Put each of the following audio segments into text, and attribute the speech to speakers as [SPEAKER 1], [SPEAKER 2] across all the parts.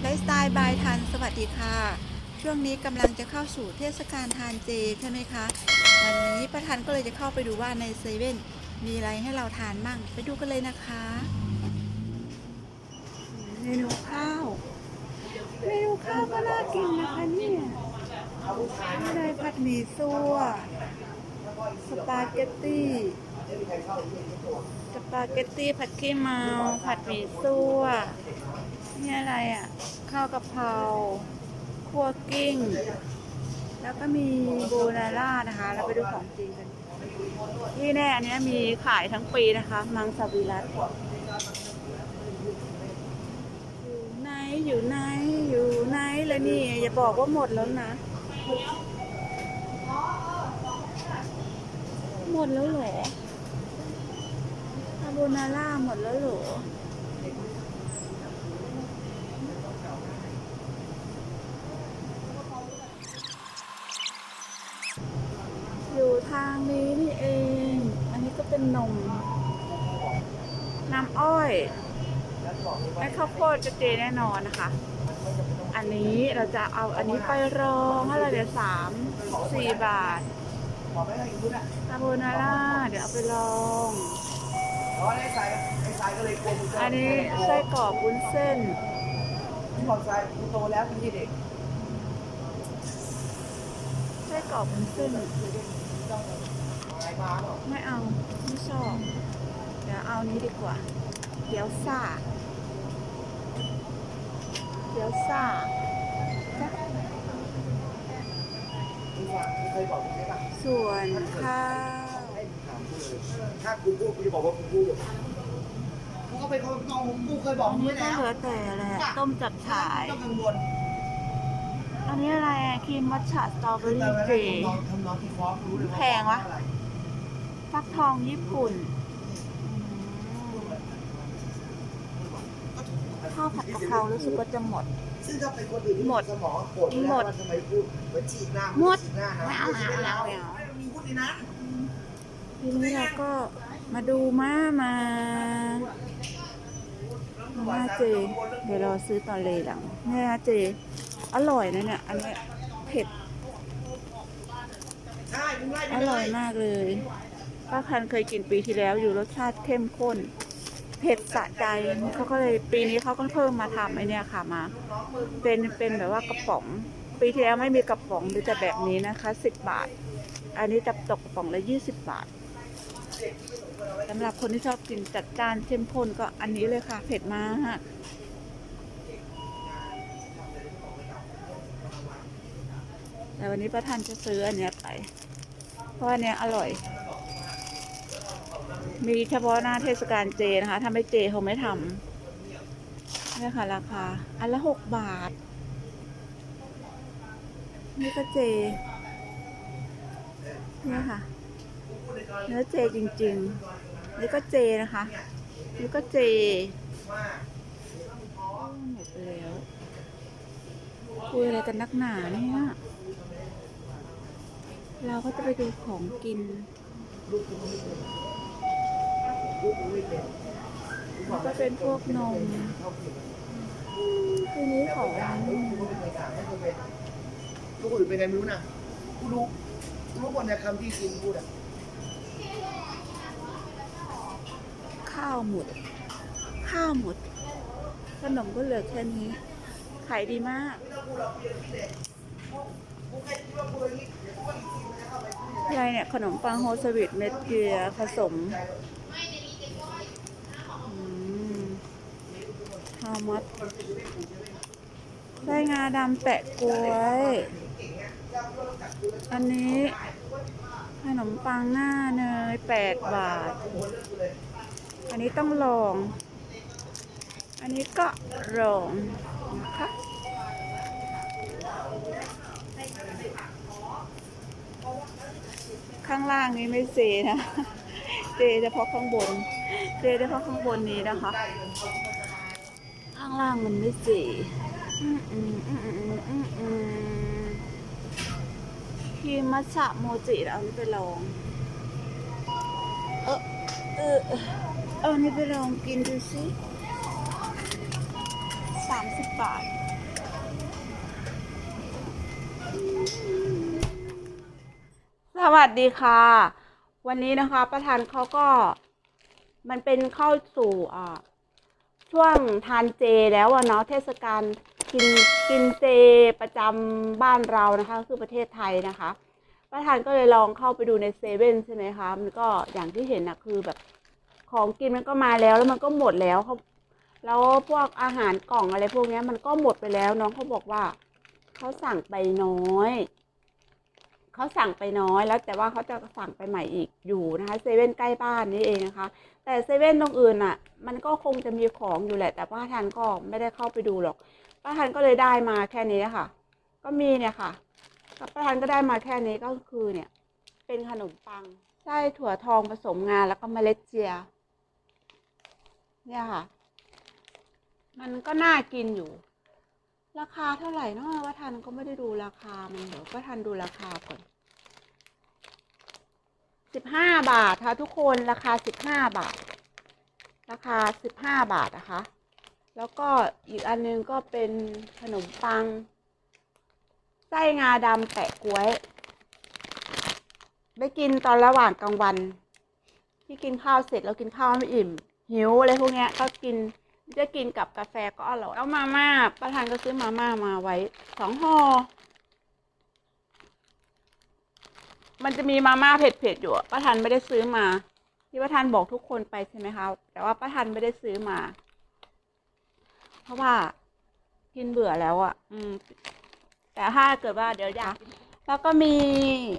[SPEAKER 1] ไลฟ์สไตล์บายทันสวัสดีค่ะ ช่วงนี้กำลังจะเข้าสู่เทศกาลทานเจใช่ไหมคะ วันนี้ประทันก็เลยจะเข้าไปดูว่าในเซเว่นมีอะไรให้เราทานมั่งไปดูกันเลยนะคะเมนูข้าวเมนูข้าวก็น่ากินนะคะเนี่ยอะไรผัดหมี่ซั่วสปาเกตตี้สปาเกตตี้ผัดขี้เมา ผัดหมี่ซั่ว นี่อะไรอะ ข้าวกะเพราคั่วกิ้ง แล้วก็มีโบนาร่านะคะ เราไปดูของจริงกัน ที่แน่อันนี้มีขายทั้งปีนะคะ มังสวิรัตอยู่ไหนอยู่ไหนอยู่ไหนแล้วนี่ อย่าบอกว่าหมดแล้วนะ หมดแล้วเหรอคาโบนาร่าหมดแล้วเหรอ ทางนี้นี่เอง อันนี้ก็เป็นนม น้ำอ้อยและข้าวโพดจะเจแน่นอนนะคะ อันนี้เราจะเอาอันนี้ไปรองอะไรเดี๋ยวสามสี่บาทคาโบนาร่าเดี๋ยวเอาไปลอง
[SPEAKER 2] อั
[SPEAKER 1] นนี้ไส้กรอกวุ้นเส้น
[SPEAKER 2] ที่บอกสายกูโตแล้วกูยี่เด็ก
[SPEAKER 1] ไส้กรอกวุ้นเส้น
[SPEAKER 2] ไอ้มาเนาะ
[SPEAKER 1] ไม่เอา ไม่ชอบ เดี๋ยวเอานี้ดีกว่า เดี๋ยวซ่า เดี๋ยวซ่า
[SPEAKER 2] มึงว่ามึงเคยบอกมึงใช่ปะ
[SPEAKER 1] ส่วนข้าว
[SPEAKER 2] ให้มึงถามกูเลยถ้ากูพูดกูจะบอกว่ากูพูดกูก็เป็นคนกองกูเคยบอก
[SPEAKER 1] อัน
[SPEAKER 2] มึง
[SPEAKER 1] นี้
[SPEAKER 2] ไว้
[SPEAKER 1] ก็
[SPEAKER 2] แล้ว
[SPEAKER 1] เหลือแต่อะไรอะต้มจับฉ่าย
[SPEAKER 2] ต้องกังวล
[SPEAKER 1] อันนี้อะไรอะครีมมัทฉะสตรอเบอ
[SPEAKER 2] คือ
[SPEAKER 1] รี่
[SPEAKER 2] แต่เวลา
[SPEAKER 1] เจ
[SPEAKER 2] ทำน้องทำน้องที่ฟ้องรู้เลยว่า
[SPEAKER 1] แพงวะฟักทองญี่ปุ่นข้าวผัดกะเพรารู้สึกว่าจะหมด
[SPEAKER 2] ซึ่งถ้าเป็นคนอื่นที่
[SPEAKER 1] หมด
[SPEAKER 2] สมองปวด
[SPEAKER 1] หมด
[SPEAKER 2] แล้วทำไมพูดเหมือนฉีดหน้า
[SPEAKER 1] หมด
[SPEAKER 2] ฉีดหน้านะ
[SPEAKER 1] ไม่เอาไม่เอามี
[SPEAKER 2] พูดในนั้น
[SPEAKER 1] ทีนี้เราก็มาดูม้ามาม้าเจ เดี๋ยวเราซื้อตอนเลยหลังเนี่ยเจ อร่อยนะเนี่ย อันเนี้ยเผ็ด อร่อยมากเลย ป้าคันเคยกินปีที่แล้วอยู่รสชาติเข้มข้น เผ็ดสะใจเขาก็เลยปีนี้เขาก็เพิ่มมาทำไอเนี่ยค่ะมา เป็นเป็นแบบว่ากระป๋อง ปีที่แล้วไม่มีกระป๋องมีแต่แบบนี้นะคะสิบบาท อันนี้จะตกกระป๋องละยี่สิบบาทสำหรับคนที่ชอบกินจัดจ้านเข้มข้นก็อันนี้เลยค่ะ เผ็ดมาก แต่วันนี้ประธานจะซื้ออันเนี้ยไป เพราะอันเนี้ยอร่อย มีเฉพาะหน้าเทศกาลเจนะคะถ้าไม่เจเขาไม่ทำนี่ค่ะราคา อันละหกบาท นี่ก็เจนี่ค่ะ เนื้อเจจริง ๆ นี่ก็เจนะคะ นี่ก็เจหมดแล้วคุยอะไรกันนักหนาเนี่ย เราก็จะไปดูของกินแล้วก็เป็นพวกนมทีนี้ของ
[SPEAKER 2] ลูกอื่นเป็นไงไม่รู้นะกูรู้กูรู้หมดในคำที่กินพูดอะ
[SPEAKER 1] ข้าวหมด ข้าวหมด ขนมก็เหลือแค่นี้ ขายดีมากยาย เนี่ย ขนมปังโฮสวีทเม็ดเกลือผสมอืมฮามัดไส้งาดำแปะกล้วย อันนี้ ขนมปังหน้าเนยแปดบาท อันนี้ต้องลอง อันนี้ก็ลองนะคะ ข้างล่างนี้ไม่เซนะเซเฉพาะข้างบนเซเฉพาะข้างบนนี้นะคะ ข้างล่างมันไม่เซพี่มัชะโมจิเอานี่ไปลอง เออเออเอานี่ไปลองกินดูสิสามสิบบาท สวัสดีค่ะ วันนี้นะคะประธานเขาก็มันเป็นเข้าสู่ช่วงทานเจแล้วเนาะเทศกาลกินกินเจประจำบ้านเรานะคะ คือประเทศไทยนะคะ ประธานก็เลยลองเข้าไปดูในเซเว่นใช่ไหมคะมันก็อย่างที่เห็นนะคือแบบของกินมันก็มาแล้วแล้วมันก็หมดแล้วเขาแล้วพวกอาหารกล่องอะไรพวกนี้มันก็หมดไปแล้วน้องเขาบอกว่าเขาสั่งไปน้อย เขาสั่งไปน้อยแล้วแต่ว่าเขาจะสั่งไปใหม่อีกอยู่นะคะเซเว่นใกล้บ้านนี่เองนะคะ แต่เซเว่นตรงอื่นอะ มันก็คงจะมีของอยู่แหละ แต่ป้าทันก็ไม่ได้เข้าไปดูหรอกป้าทันก็เลยได้มาแค่นี้ค่ะ ก็มีเนี่ยค่ะป้าทันก็ได้มาแค่นี้ก็คือเนี่ย เป็นขนมปังไส้ถั่วทองผสมงาแล้วก็เมล็ดเจีย เนี่ยค่ะ มันก็น่ากินอยู่ ราคาเท่าไหร่เนาะว่าทันก็ไม่ได้ดูราคามันเดี๋ยวว่าทันดูราคาก่อนสิบห้าบาทค่ะทุกคนราคาสิบห้าบาท ราคาสิบห้าบาทนะคะ แล้วก็อีกอันนึงก็เป็นขนมปังไส้งาดำแปะกล้วยไปกินตอนระหว่างกลางวัน ที่กินข้าวเสร็จแล้วกินข้าวไม่อิ่ม หิวอะไรพวกนี้ก็กิน จะกินกับกาแฟก็อร่อยแล้วมาม่าประธานก็ซื้อมาม่ามาไว้สองห่อมันจะมีมาม่าเผ็ดๆอยู่ประธานไม่ได้ซื้อมา ที่ประธานบอกทุกคนไปใช่ไหมคะ แต่ว่าประธานไม่ได้ซื้อมา เพราะว่ากินเบื่อแล้วอะ่ะ อืม แต่ถ้าเกิดว่าเดี๋ยวอยาก แล้วก็มี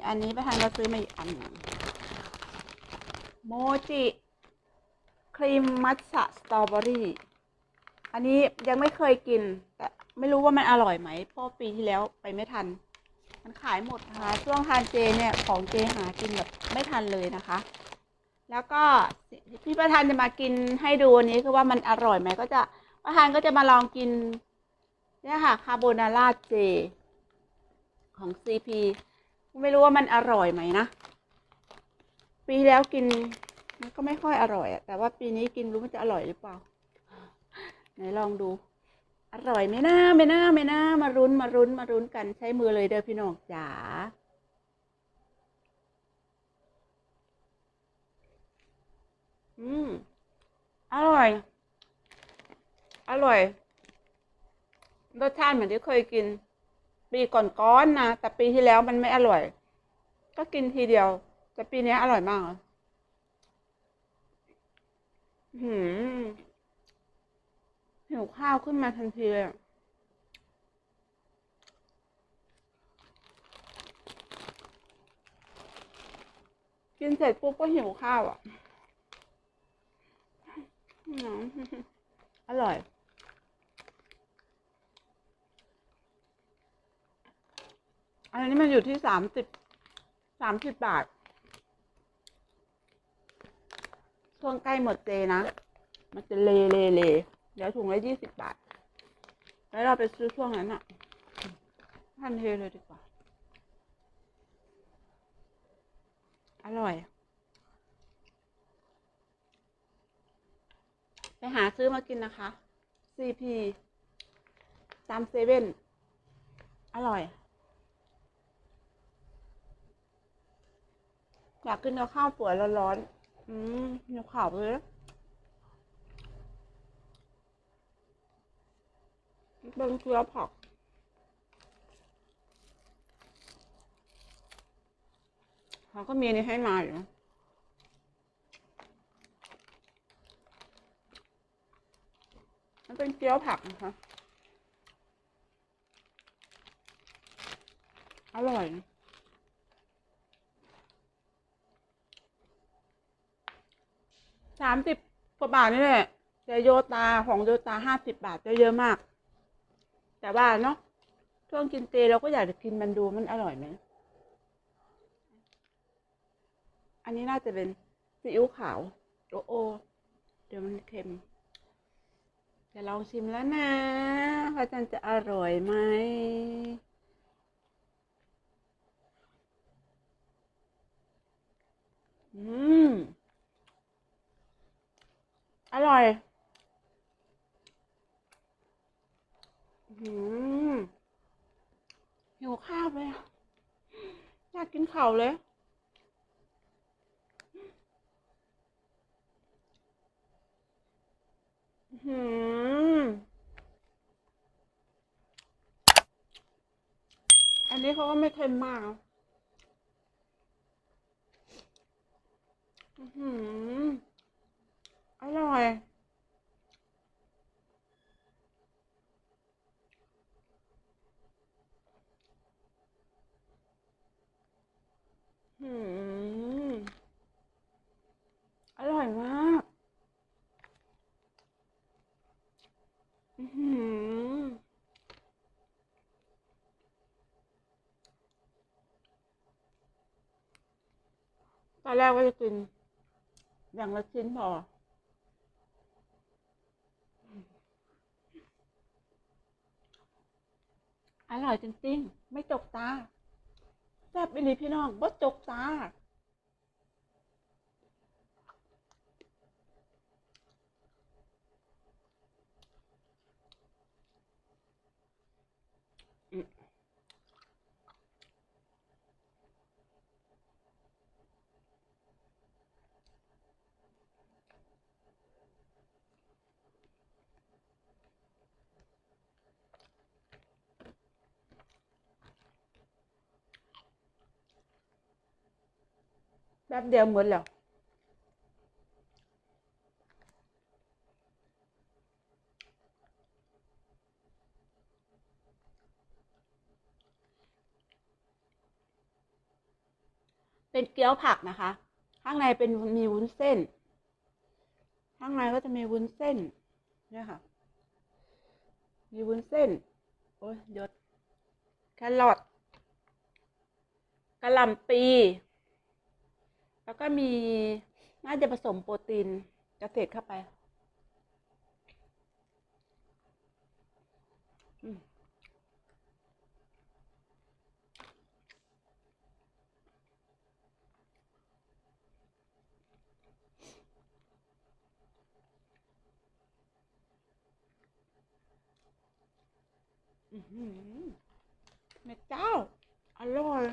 [SPEAKER 1] อันนี้ประธานก็ซื้อมาอีกอันหนึ่งโมจิครีมมัทฉะสตรอเบอรี่ อันนี้ยังไม่เคยกิน แต่ไม่รู้ว่ามันอร่อยไหมเพราะปีที่แล้วไปไม่ทัน มันขายหมดนะคะช่วงทานเจเนี่ยของเจหากินแบบไม่ทันเลยนะคะ แล้วก็ที่ประธานจะมากินให้ดูวันนี้คือว่ามันอร่อยไหมก็จะประธานก็จะมาลองกินเนี่ยค่ะคาโบนาร่าเจ ของ CP ไม่รู้ว่ามันอร่อยไหมนะ ปีแล้วกินมันก็ไม่ค่อยอร่อยอะแต่ว่าปีนี้กินรู้มันจะอร่อยหรือเปล่า ไหนลองดู อร่อยไหมนะไม่น่าไม่น่ามารุนมารุนมารุนกันใช้มือเลยเด้อพี่น้องจ๋าอืมอร่อย อร่อย รสชาติเหมือนที่เคยกิน ปีก่อนๆนนะแต่ปีที่แล้วมันไม่อร่อย ก็กินทีเดียว แต่ปีนี้อร่อยมากเลยหืม หิวข้าวขึ้นมาทันทีเลยกินเสร็จปุ๊บก็หิวข้าวอะอืมอร่อย อันนี้มันอยู่ที่สามสิบสามสิบบาทช่วงใกล้หมดเจนะ มันจะเลเลเล เดี๋ยวถุงละยี่สิบบาท แล้วเราไปซื้อช่วงนั้นอะทันเทเลยดีกว่า อร่อย ไปหาซื้อมากินนะคะ CP ตามเซเว่น อร่อยอยากกินกับข้าวสวยร้อนๆ อืมหิวข่าวเลย นะเป็นเกลือผักเขาก็มีนนี้ให้มาอยู่มันเป็นเกี๊ยวผักนะคะ อร่อยสามสิบกว่าบาทนี่แหละแต่โยตาของโยตาห้าสิบบาทจะเยอะมาก แต่ว่าเนาะช่วงกินเจเราก็อยากจะกินมันดูมันอร่อยไหม อันนี้น่าจะเป็นซีอิ๊วขาว โอโอ เดี๋ยวมันเค็มจะลองชิมแล้วนะพระจันทร์จะอร่อยไหมอืม อร่อยอืม หิวข้าวเลยอะกินข่าวเลย หืม อันนี้เขาก็ไม่เค็มมากอือหืออร่อย หืม อร่อยมาก อื้อหือ ต อนแรกว่าจะกิน อย่างละชิ้นพออร่อยจริงๆ ไม่จกตา แซ่บไปเลยพี่น้องบ่จกตา แป๊บเดียวหมดแล้วเป็นเกี๊ยวผักนะคะ ข้างในเป็นมีวุ้นเส้น ข้างในก็จะมีวุ้นเส้นเนี่ยค่ะ มีวุ้นเส้น โอ้ยยศแครอทกระหล่ำปี แล้วก็มีน่าจะผสมโปรตีนเกษตรเข้าไปอืมอื้อหือแม่เจ้า อร่อย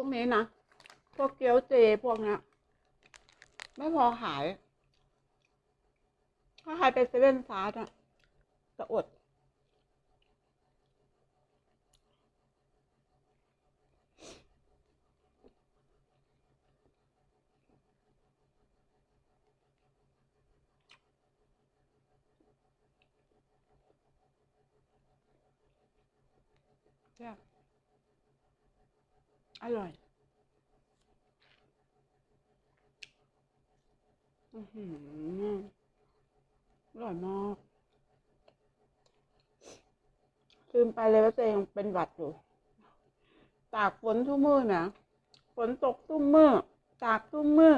[SPEAKER 1] วกนี้นะ พวกเกี๊ยวเจพวกเนี้ยไม่พอขาย ถ้าใครไปเซเว่นฟาสอะจะอด ใช่บ อร่อยอือหือร่อยมากลืมไปเลยว่าตัวเองเป็นหวัดอยู่ ตากฝนทุ่มมือนะฝนตกทุ่มมือตากทุ่มมือ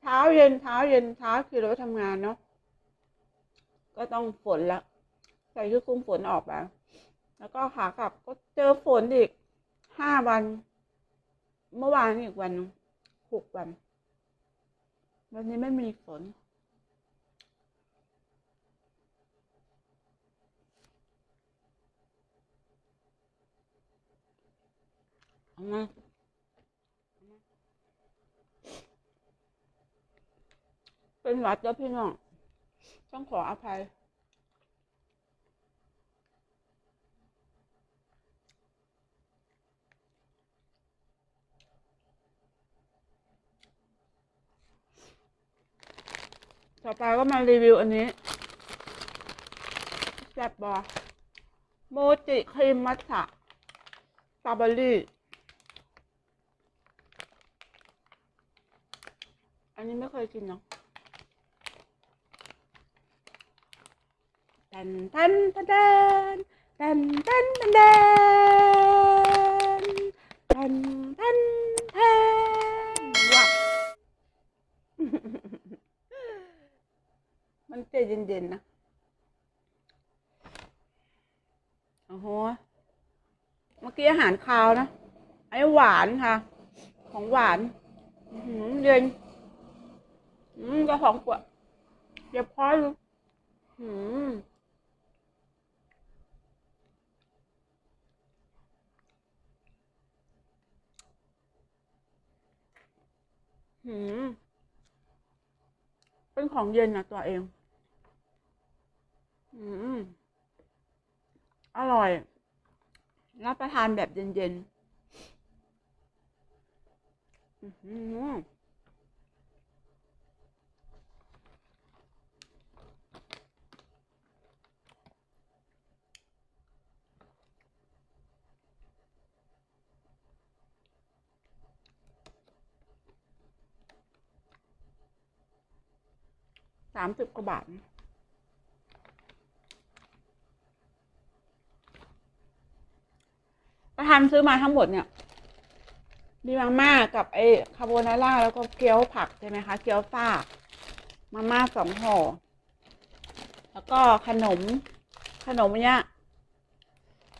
[SPEAKER 1] เช้าเย็นเช้าเย็นเช้าคือเราทำงานเนาะก็ต้องฝนละใส่ชุดคลุมฝนออกแล้วแล้วก็ขากลับก็เจอฝนอีกห้าวัน เมื่อวานอีกวันหนึ่งหกวัน วันนี้ไม่มีฝน เอามาเป็นหวัดแล้วพี่น้อง ต้องขออภัย ต่อไปก็มารีวิวอันนี้แซ่บบอโมจิครีมมัทฉะสตรอเบอรี่ อันนี้ไม่เคยกินเนาะแตนแตนแตนแตนแตนแตนแตนแตนแตนแตนว้าว มันจะเย็นๆนะโอ้โหเมื่อกี้อาหารคาวนะไอ้หวานค่ะ ของหวานหือเย็นอืมจะสองขวดเจ็บคออยู่อืมเป็นของเย็นนะตัวเอง อืม อร่อย รับประทานแบบเย็นๆ อือหือสามสิบกว่าบาท ประทานซื้อมาทั้งหมดเนี่ยมีมาม่ากับไอ้คาโบนาร่าแล้วก็เกี๊ยวผักใช่ไหมคะ เกี๊ยวซ่ามาม่าสองห่อ แล้วก็ขนม ขนมเนี้ย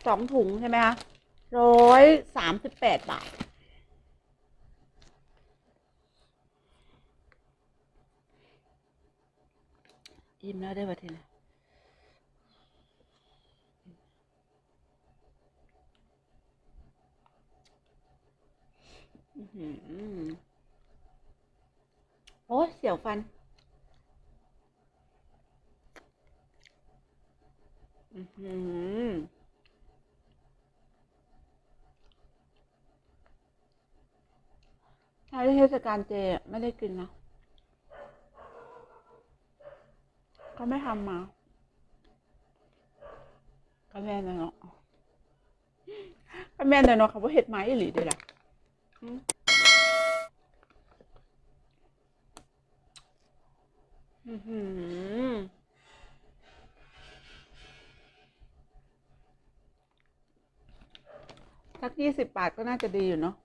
[SPEAKER 1] สองถุงใช่ไหมคะร้อยสามสิบแปดบาท อิ่มแล้วได้ประเทศนะอื้อหือ โอ้เสียวฟัน อือหือถ้าเทศกาลเจไม่ได้กินนะเขาไม่ทำมาก็แม่นเลยเนาะก็แม่นเลยเนาะเขาว่าเห็ดไม้อีหลีเด้ล่ะอืมอื้อหือ สักยี่สิบบาทก็น่าจะดีอยู่เนาะ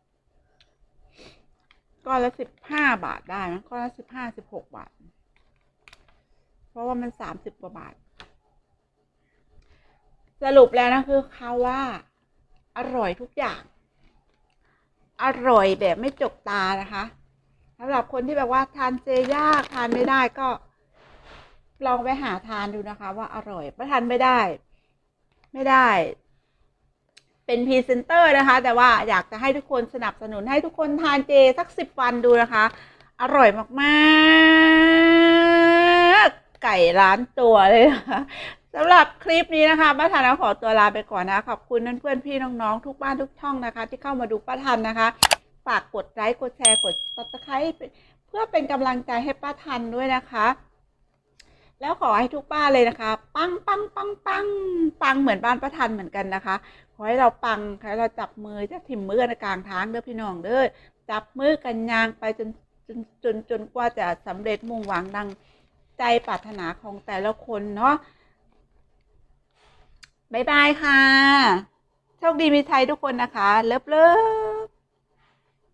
[SPEAKER 1] ก้อนละสิบห้าบาทได้มั้ยก้อนละสิบห้าสิบหกบาท เพราะว่ามันสามสิบกว่าบาท สรุปแล้วนะคือเขาว่า อร่อยทุกอย่าง อร่อยแบบไม่จกตานะคะสำหรับคนที่แบบว่าทานเจยากทานไม่ได้ก็ ลองไปหาทานดูนะคะ ว่าอร่อยประทานไม่ได้ ไม่ได้ เป็นพรีเซนเตอร์นะคะ แต่ว่าอยากจะให้ทุกคนสนับสนุนให้ทุกคนทานเจสักสิบวันดูนะคะ อร่อยมากๆ ไก่ร้านตัวเลยนะคะสำหรับคลิปนี้นะคะป้าทันขอตัวลาไปก่อนนะ ขอบคุณเพื่อนๆพี่น้องๆทุกบ้านทุกช่องนะคะ ที่เข้ามาดูป้าทันนะคะ ฝากกดไลค์กดแชร์กด subscribe เพื่อเป็นกำลังใจให้ป้าทันด้วยนะคะ แล้วขอให้ทุกบ้านเลยนะคะ ปังปังปังปังปังเหมือนบ้านป้าทันเหมือนกันนะคะ ขอให้เราปังขอให้เราจับมือจะถิ่มมือกันกลางทางเด้อพี่น้องเด้อจับมือกันยางไปจนจนจนจนกว่าจะสำเร็จมุ่งหวังดังใจปรารถนาของแต่ละคนเนาะบ๊ายบายค่ะ โชคดีมีชัยทุกคนนะคะ เลิฟเลิฟ